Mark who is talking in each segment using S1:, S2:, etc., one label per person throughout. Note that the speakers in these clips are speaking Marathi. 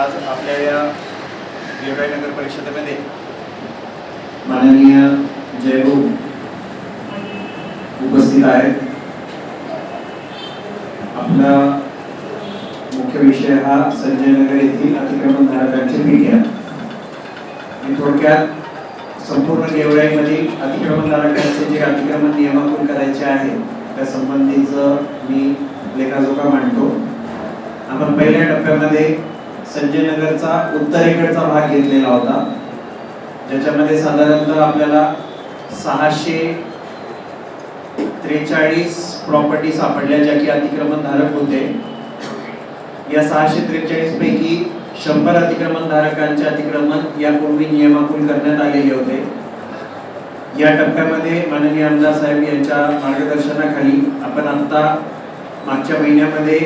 S1: आज आपल्या या गेवराई नगर परिषदेमध्ये
S2: माननीय जयभाऊ उपस्थित आहेत. आपला मुख्य विषय हा संजय नगर येथील अतिक्रमण धारकांचे पीठ मी थोडक्यात संपूर्ण गेवराईमधील अतिक्रमण धारकांचे जे अतिक्रमण नियमातून करायचे आहे त्या संबंधीचं मी लेखाजोखा मांडतो. आपण पहिल्या टप्प्यामध्ये संजय नगरचा उत्तरेकडचा भाग घेतलेला होता. ज्याच्यामध्ये साधारणतः आपल्याला सहाशे त्रेचाळीस प्रॉपर्टी सापडल्या ज्या की अतिक्रमण धारक होते. या सहाशे त्रेचाळीस पैकी शंभर अतिक्रमण धारकांचे अतिक्रमण यापूर्वी नियमाकुल करण्यात आलेले होते. या टप्प्यामध्ये माननीय आमदार साहेब यांच्या मार्गदर्शनाखाली आपण आता मागच्या महिन्यामध्ये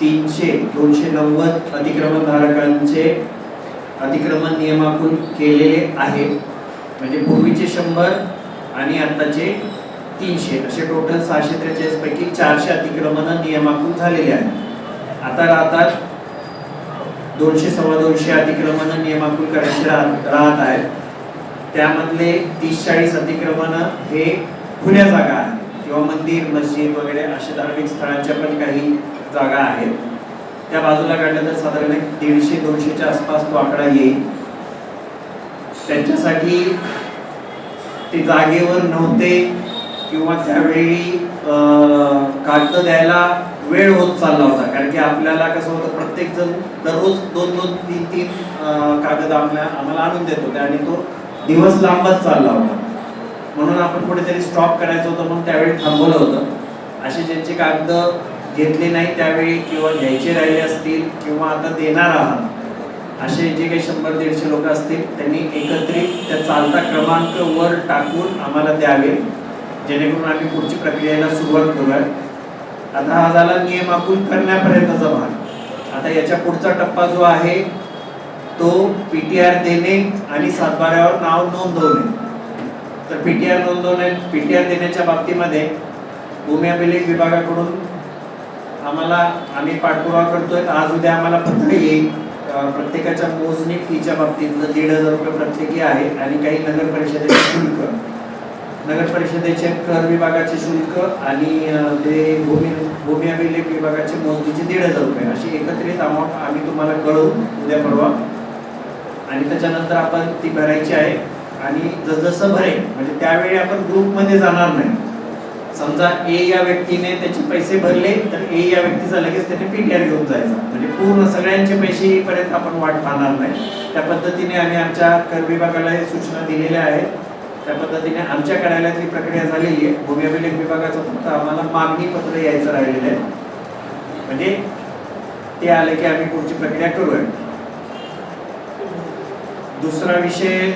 S2: तीनशे दोनशे नव्वद अतिक्रमण धारकांचे अतिक्रमण नियमातून केलेले आहे. म्हणजे पूर्वीचे शंभर आणि आत्ताचे तीनशे. असे टोटल सहाशे त्रेचाळीस पैकी चारशे अतिक्रमण नियमाकून झालेले आहेत आता राहतात दोनशे सव्वा दोनशे अतिक्रमण नियमाकून करायचे राहत राहत आहेत. त्यामधले तीस चाळीस अतिक्रमण हे खुल्या जागा आहेत. किंवा मंदिर मस्जिद वगैरे अशा धार्मिक स्थळांच्या पण काही जागा आहेत. त्या बाजूला काढलं तर साधारण एक दीडशे दोनशेच्या आसपास तो आकडा येईल. त्यांच्यासाठी ते जागेवर नव्हते किंवा त्यावेळी कागद द्यायला वेळ होत चालला होता. कारण की आपल्याला कसं होतं प्रत्येक जण दररोज दोन दोन तीन तीन कागद आपल्या आम्हाला आणून देत होते आणि तो दिवस लांबच चालला होता. म्हणून आपण कुठेतरी स्टॉप करायचं होतं म्हणून त्यावेळी थांबवलं होतं. असे ज्यांचे कागद घेतले नाही त्यावेळी किंवा घ्यायचे राहिले असतील किंवा आता देणार आहात. असे जे काही शंभर दीडशे लोक असतील त्यांनी एकत्रित त्या चालता क्रमांक वर टाकून आम्हाला द्यावे. जेणेकरून आम्ही पुढची प्रक्रियेला सुरुवात करूया आता हा झाला नियम आखून करण्यापर्यंतचा भाग. आता याच्या पुढचा टप्पा जो आहे तो पी टी आर देणे आणि सातबाऱ्यावर नाव नोंदवणे. तर पी टी आर नोंदवणे पी टी आर देण्याच्या बाबतीमध्ये भूमी अभिलेख विभागाकडून आम्हाला आम्ही पाठपुरावा करतोय. आज उद्या आम्हाला पत्र येईल. प्रत्येकाच्या मोजणी फीच्या बाबतीत दीड हजार रुपये प्रत्येकी आहे आणि काही नगर परिषदेचे शुल्क. नगर परिषदेचे कर विभागाचे शुल्क आणि ते भूमी भूमी अभिलेख विभागाचे मोजणीचे दीड हजार रुपये. अशी एकत्रित अमाऊंट आम्ही तुम्हाला कळवू उद्या परवा. आणि त्याच्यानंतर आपण ती भरायची आहे. आणि जसजसं भरेल. म्हणजे त्यावेळी आपण ग्रुपमध्ये जाणार नाही. समजा ए या व्यक्तीने त्याचे पैसे भरले तर ए या व्यक्तीचा लगेच त्याने पीटीआर घेऊन जायचा. म्हणजे पूर्ण सगळ्यांचे पैसे येईपर्यंत आपण वाट पाहणार नाही. त्या पद्धतीने आम्ही आमच्या कर विभागाला सूचना दिलेल्या आहेत. त्या पद्धतीने आमच्या कार्यालयातली प्रक्रिया झालेली आहे. भूमी अभिलेख विभागाचं फक्त आम्हाला मागणी पत्र यायचं राहिलेलं आहे. म्हणजे ते आले की आम्ही पुढची प्रक्रिया करूया. दुसरा विषय